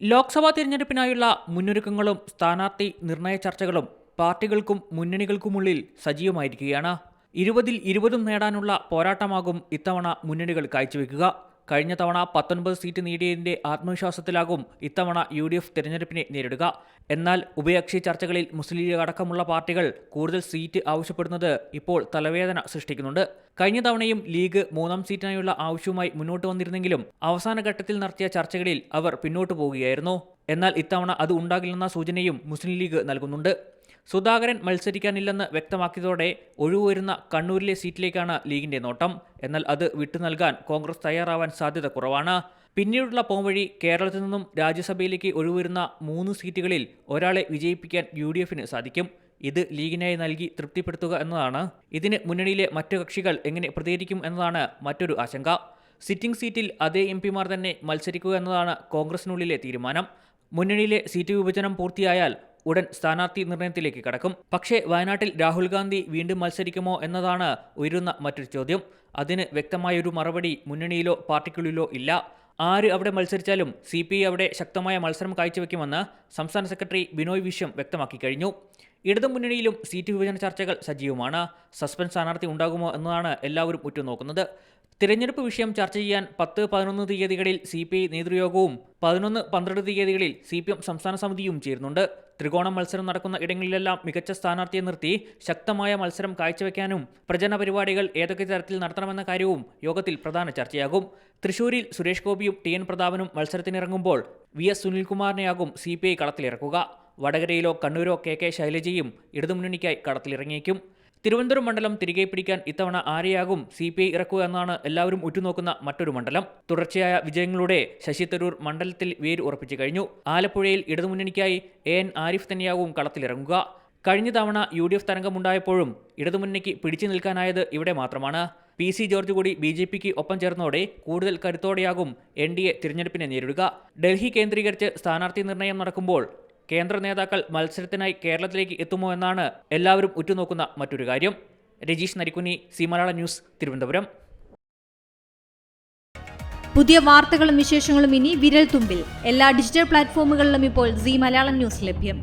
ലോക്സഭാ തിരഞ്ഞെടുപ്പിനായുള്ള മുന്നൊരുക്കങ്ങളും സ്ഥാനാർത്ഥി നിർണയ ചർച്ചകളും പാർട്ടികൾക്കും മുന്നണികൾക്കുമുള്ളിൽ സജീവമായിരിക്കുകയാണ്. ഇരുപതിൽ ഇരുപതും നേടാനുള്ള പോരാട്ടമാകും ഇത്തവണ മുന്നണികൾ കാഴ്ചവെക്കുക. കഴിഞ്ഞ തവണ പത്തൊൻപത് സീറ്റ് നേടിയതിന്റെ ആത്മവിശ്വാസത്തിലാകും ഇത്തവണ യു ഡി എഫ് തിരഞ്ഞെടുപ്പിനെ നേരിടുക. എന്നാൽ ഉഭയകക്ഷി ചർച്ചകളിൽ മുസ്ലിം ലീഗ് അടക്കമുള്ള പാർട്ടികൾ കൂടുതൽ സീറ്റ് ആവശ്യപ്പെടുന്നത് ഇപ്പോൾ തലവേദന സൃഷ്ടിക്കുന്നുണ്ട്. കഴിഞ്ഞ തവണയും ലീഗ് മൂന്നാം സീറ്റിനായുള്ള ആവശ്യവുമായി മുന്നോട്ട് വന്നിരുന്നെങ്കിലും അവസാന ഘട്ടത്തിൽ നടത്തിയ ചർച്ചകളിൽ അവർ പിന്നോട്ടു പോവുകയായിരുന്നു. എന്നാൽ ഇത്തവണ അത് ഉണ്ടാകില്ലെന്ന സൂചനയും മുസ്ലിം ലീഗ് നൽകുന്നുണ്ട്. സുധാകരൻ മത്സരിക്കാനില്ലെന്ന് വ്യക്തമാക്കിയതോടെ ഒഴിവുവരുന്ന കണ്ണൂരിലെ സീറ്റിലേക്കാണ് ലീഗിന്റെ നോട്ടം. എന്നാൽ അത് വിട്ടു നൽകാൻ കോൺഗ്രസ് തയ്യാറാവാൻ സാധ്യത കുറവാണ്. പിന്നീടുള്ള പോംവഴി കേരളത്തിൽ നിന്നും രാജ്യസഭയിലേക്ക് ഒഴിവുവരുന്ന മൂന്ന് സീറ്റുകളിൽ ഒരാളെ വിജയിപ്പിക്കാൻ യു ഡി എഫിന് സാധിക്കും. ഇത് ലീഗിനായി നൽകി തൃപ്തിപ്പെടുത്തുക എന്നതാണ്. ഇതിന് മുന്നണിയിലെ മറ്റു കക്ഷികൾ എങ്ങനെ പ്രതികരിക്കും എന്നതാണ് മറ്റൊരു ആശങ്ക. സിറ്റിംഗ് സീറ്റിൽ അതേ എം പിമാർ തന്നെ മത്സരിക്കുക എന്നതാണ് കോൺഗ്രസിനുള്ളിലെ തീരുമാനം. മുന്നണിയിലെ സീറ്റ് വിഭജനം പൂർത്തിയായാൽ ഉടൻ സ്ഥാനാർത്ഥി നിർണയത്തിലേക്ക് കടക്കും. പക്ഷേ വയനാട്ടിൽ രാഹുൽ ഗാന്ധി വീണ്ടും മത്സരിക്കുമോ എന്നതാണ് ഉയരുന്ന മറ്റൊരു ചോദ്യം. അതിന് വ്യക്തമായൊരു മറുപടി മുന്നണിയിലോ പാർട്ടിക്കുള്ളിലോ ഇല്ല. ആര് അവിടെ മത്സരിച്ചാലും സി പി ഐ അവിടെ ശക്തമായ മത്സരം കാഴ്ചവെക്കുമെന്ന് സംസ്ഥാന സെക്രട്ടറി ബിനോയ് വിശ്വം വ്യക്തമാക്കി കഴിഞ്ഞു. ഇടതു മുന്നണിയിലും സീറ്റ് വിഭജന ചർച്ചകൾ സജീവമാണ്. സസ്പെൻസ് സ്ഥാനാർത്ഥി ഉണ്ടാകുമോ എന്നതാണ് എല്ലാവരും ഉറ്റുനോക്കുന്നത്. തിരഞ്ഞെടുപ്പ് വിഷയം ചർച്ച ചെയ്യാൻ പത്ത് പതിനൊന്ന് തീയതികളിൽ സി പി ഐ നേതൃയോഗവും പതിനൊന്ന് പന്ത്രണ്ട് തീയതികളിൽ സി പി എം സംസ്ഥാന സമിതിയും ചേരുന്നുണ്ട്. ത്രികോണം മത്സരം നടക്കുന്ന ഇടങ്ങളിലെല്ലാം മികച്ച സ്ഥാനാർത്ഥിയെ നിർത്തി ശക്തമായ മത്സരം കാഴ്ചവെക്കാനും പ്രചരണ പരിപാടികൾ ഏതൊക്കെ തരത്തിൽ നടത്തണമെന്ന കാര്യവും യോഗത്തിൽ പ്രധാന ചർച്ചയാകും. തൃശൂരിൽ സുരേഷ് ഗോപിയും ടി എൻ പ്രതാപനും മത്സരത്തിനിറങ്ങുമ്പോൾ വി എസ് സുനിൽകുമാറിനെയാകും സി പി ഐ കളത്തിലിറക്കുക. വടകരയിലോ കണ്ണൂരോ കെ കെ ശൈലജയും ഇടതുമുന്നണിക്കായി കളത്തിലിറങ്ങിയേക്കും. തിരുവനന്തപുരം മണ്ഡലം തിരികെ പിടിക്കാൻ ഇത്തവണ ആരെയാകും സി പി ഐ ഇറക്കുക എന്നാണ് എല്ലാവരും ഉറ്റുനോക്കുന്ന മറ്റൊരു മണ്ഡലം. തുടർച്ചയായ വിജയങ്ങളുടെ ശശി തരൂർ മണ്ഡലത്തിൽ വേര് ഉറപ്പിച്ചു കഴിഞ്ഞു. ആലപ്പുഴയിൽ ഇടതുമുന്നണിക്കായി എ എൻ ആരിഫ് തന്നെയാകും കളത്തിലിറങ്ങുക. കഴിഞ്ഞ തവണ യു ഡി എഫ് തരംഗമുണ്ടായപ്പോഴും ഇടതുമുന്നണിക്ക് പിടിച്ചു നിൽക്കാനായത് ഇവിടെ മാത്രമാണ്. പി സി ജോർജ് കൂടി ബി ജെ പിക്ക് ഒപ്പം ചേർന്നതോടെ കൂടുതൽ കരുത്തോടെയാകും എൻ ഡി എ തിരഞ്ഞെടുപ്പിനെ നേരിടുക. ഡൽഹി കേന്ദ്രീകരിച്ച് സ്ഥാനാർത്ഥി നിർണയം നടക്കുമ്പോൾ കേന്ദ്ര നേതാക്കൾ മത്സരത്തിനായി കേരളത്തിലേക്ക് എത്തുമോ എന്നാണ് എല്ലാവരും ഉറ്റുനോക്കുന്ന മറ്റൊരു കാര്യം. Rajeesh Narikkuni C Malayala news Thiruvananthapuram. പുതിയ വാർത്തകളും വിശേഷങ്ങളും ഇനി വിരൽ തുമ്പിൽ എല്ലാ ഡിജിറ്റൽ പ്ലാറ്റ്ഫോമുകളിലും ഇപ്പോൾ സി മലയാളം ന്യൂസ് ലഭ്യം.